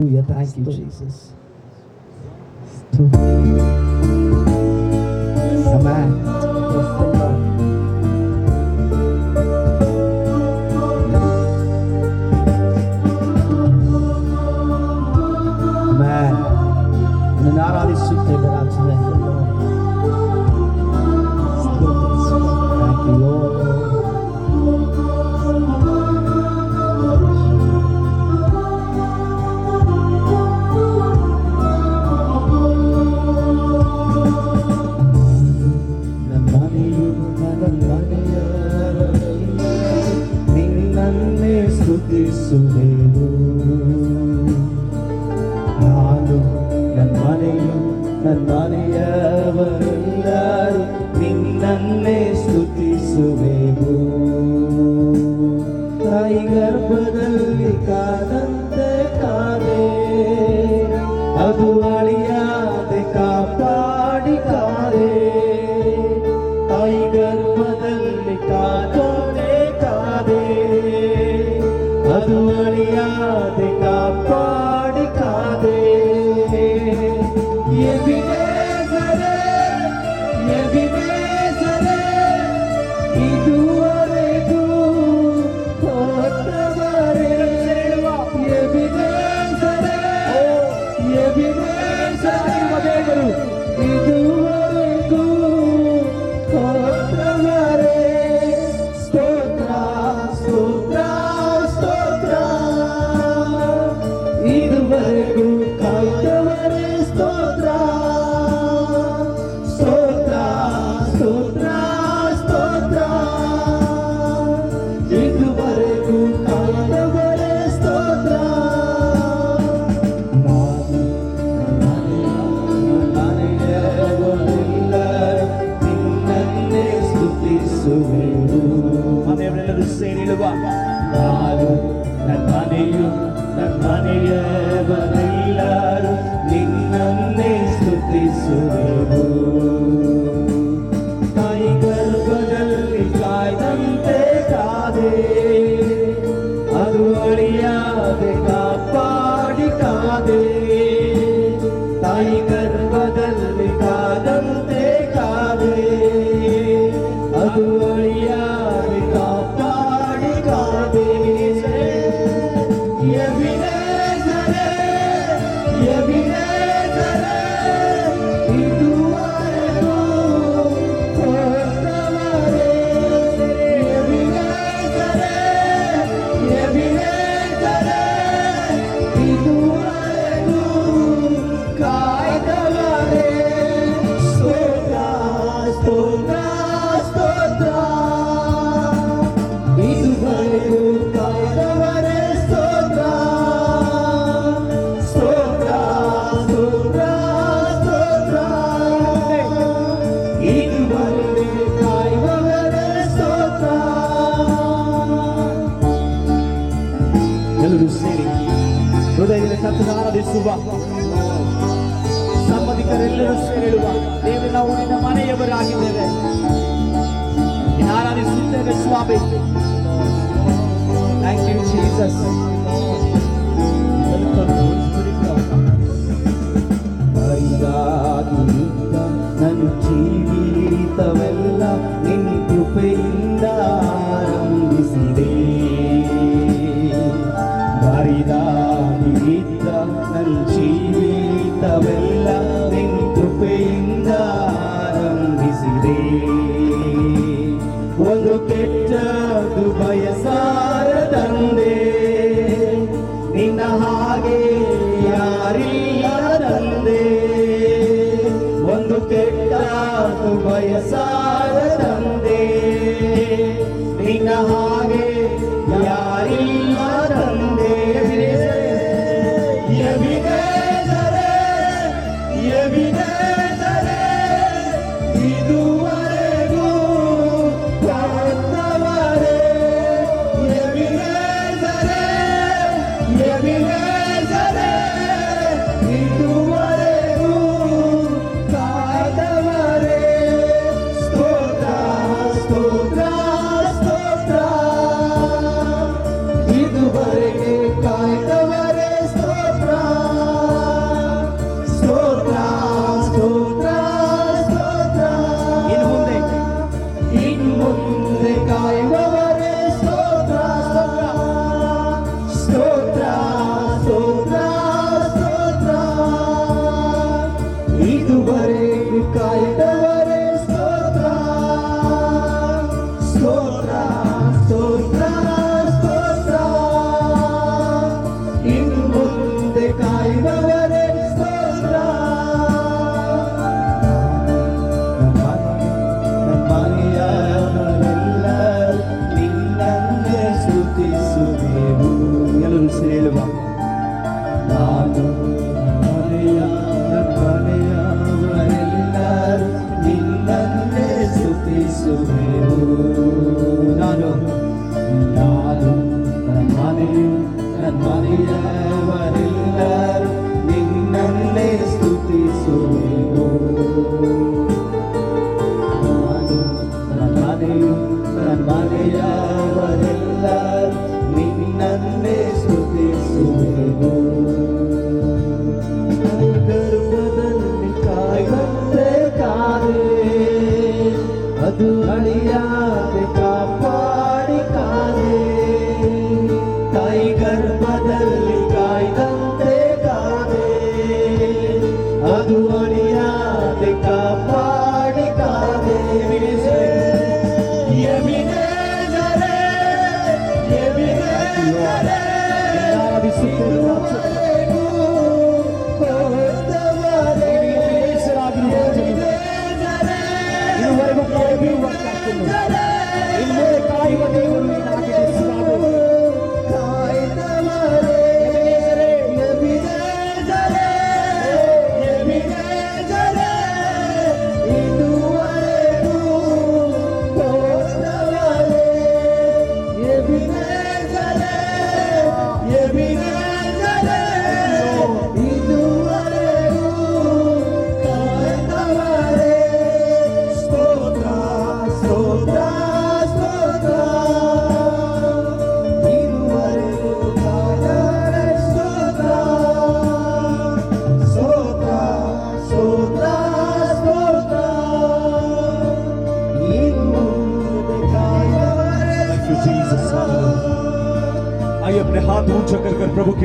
Hallelujah. Thank you, Jesus. Amen. soon. சேரிடுவா நானும் நன் மனையும் நன் மனையவனையிலாரும் ಭಕ್ತರೆಲ್ಲರೂ ಸೇರಿರುವ ದೇವಿ ನಾವು ನಿನ್ನ ಮನೆಯವರಾಗಿದ್ದೇವೆ ಆರಾಧಿಸುತ್ತೇವೆ ಸ್ವಾಮಿ ಥ್ಯಾಂಕ್ ಯು ಜೀಸಸ್ ನನ್ನ ಜೀವಿತವೆಲ್ಲ ನಿನ್ನ ಕೃಪೆಯಿಂದ ಮಾತು ಬಯಸಾರ ತಂದೆ. ನಿನ್ನ ಹಾಗೆ ಯಾ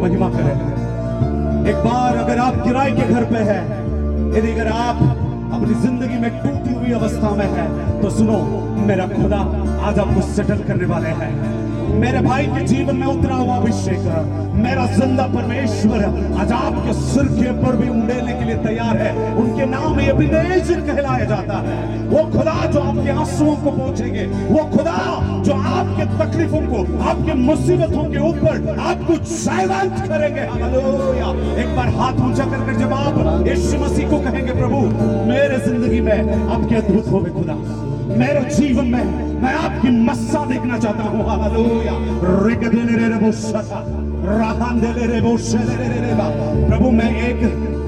की महिमा करें एक बार अगर आप किराए के घर पे है यदि अगर आप अपनी ज़िंदगी में टूटी हुई अवस्था में है तो सुनो, मेरा खुदा आज आपको सेटल करने वाले हैं। मेरे भाई के जीवन में उतरा हुआ अभिषेक। मेरा ज़िंदा परमेश्वर आज आपके सिर के ऊपर भी उंडेलने के लिए तैयार है। उनके नाम ये विनेजर कहलाया जाता है। वो खुदा जो आपके आंसुओं को पहुँचेंगे। वो खुदा जो आपके तकलीफों को, आपके मुसीबतों के ऊपर आपको जयवंत करेंगे। एक बार हाथ ऊँचा कर कर जब यीशु मसीह को कहेंगे, प्रभु, मेरे ज़िंदगी में आपके अद्भुत होवे खुदा। मेरे जीवन में मैं आपकी मस्सा देखना चाहता हूँ। प्रभु, मैं एक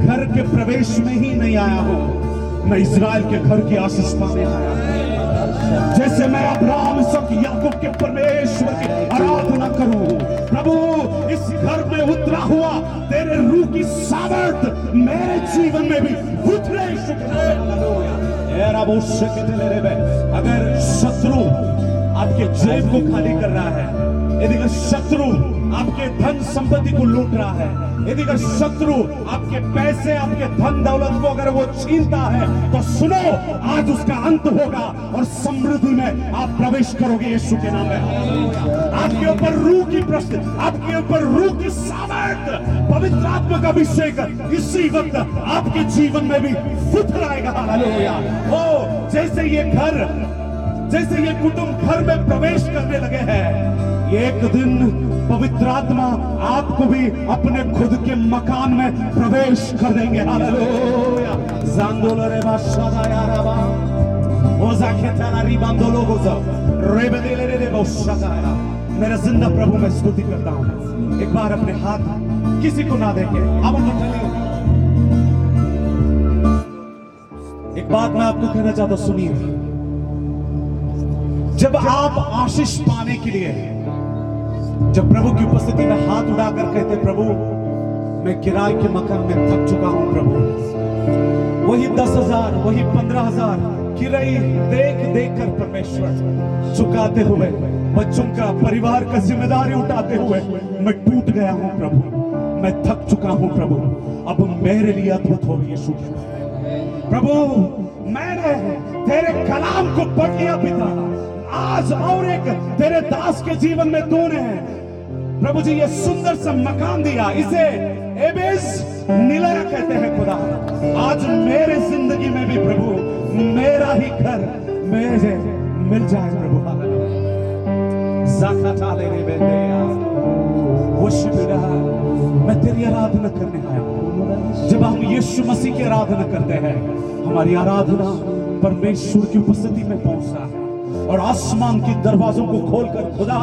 घर के प्रवेश में ही नहीं आया हूँ। मैं इज़राइल के घर की आशीष पाने आया हूँ। जैसे मैं अब्राहम सब याकूब के परमेश्वर की आराधना करूँ। प्रभु, इस घर में उतरा हुआ तेरे रूह की सामर्थ मेरे जीवन में भी उतरे। अगर शत्रु आपके जेब को खाली कर रहा है, यदि अगर शत्रु आपके धन संपत्ति को लूट रहा है, यदि अगर शत्रु आपके पैसे, आपके धन दौलत को अगर वो छीनता है तो सुनो, आज उसका अंत होगा और समृद्धि में आप प्रवेश करोगे यीशु के नाम में। आपके ऊपर रूह की प्रश्न, आपके ऊपर रूह की सामर्थ आत्मा का अभिषेक इसी वक्त आपके जीवन में भी फुट आएगा हालेलुया। ओ जैसे ये घर, जैसे ये कुटुंब घर में प्रवेश करने लगे हैं, एक दिन पवित्र आत्मा आपको भी अपने खुद के मकान में प्रवेश कर देंगे। मेरा ज़िंदा प्रभु, मैं स्तुति करता हूँ। एक बार अपने हाथ किसी को ना देके अब एक बात मैं आपको कहना चाहता हूँ, सुनिए। जब आप आशीष पाने के लिए, जब प्रभु की उपस्थिति में हाथ उड़ाकर कहते, प्रभु, मैं किराए के मकान में थक चुका हूँ, प्रभु। वही दस हज़ार, वही पंद्रह हज़ार किराई देख देख कर परमेश्वर चुकाते हुए, बच्चों का परिवार का ज़िम्मेदारी उठाते हुए मैं टूट गया हूँ, प्रभु। मैं थक चुका हूँ प्रभु। अब मेरे लिए अद्भुत हो यीशु के प्रभु, मैंने तेरे कलाम को पढ़ लिया पिता। आज और एक तेरे दास के जीवन में तूने प्रभु जी ये सुंदर सा मकान दिया। इसे एबेज निलया कहते हैं खुदा। आज मेरे ज़िंदगी में भी प्रभु, मेरा ही घर मेरे मिल जाए प्रभु। ज़ाकता ले रे बेटे, यार। Worship you, God। मैं तेरी आराधना करने आया जब हम यीशु मसीह की आराधना करते हैं हमारी आराधना परमेश्वर की उपस्थिति में पहुँचता है और आसमान के दरवाजों को खोलकर खुदा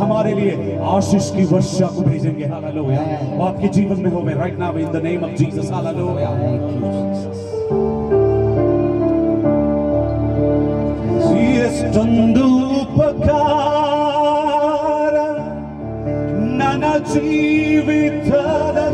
हमारे लिए आशीष की वर्षा को भेजेंगे। हालेलुया। और आपके जीवन में होवे right now in the name of Jesus hallelujah. Estando para ജീവിച്ചത്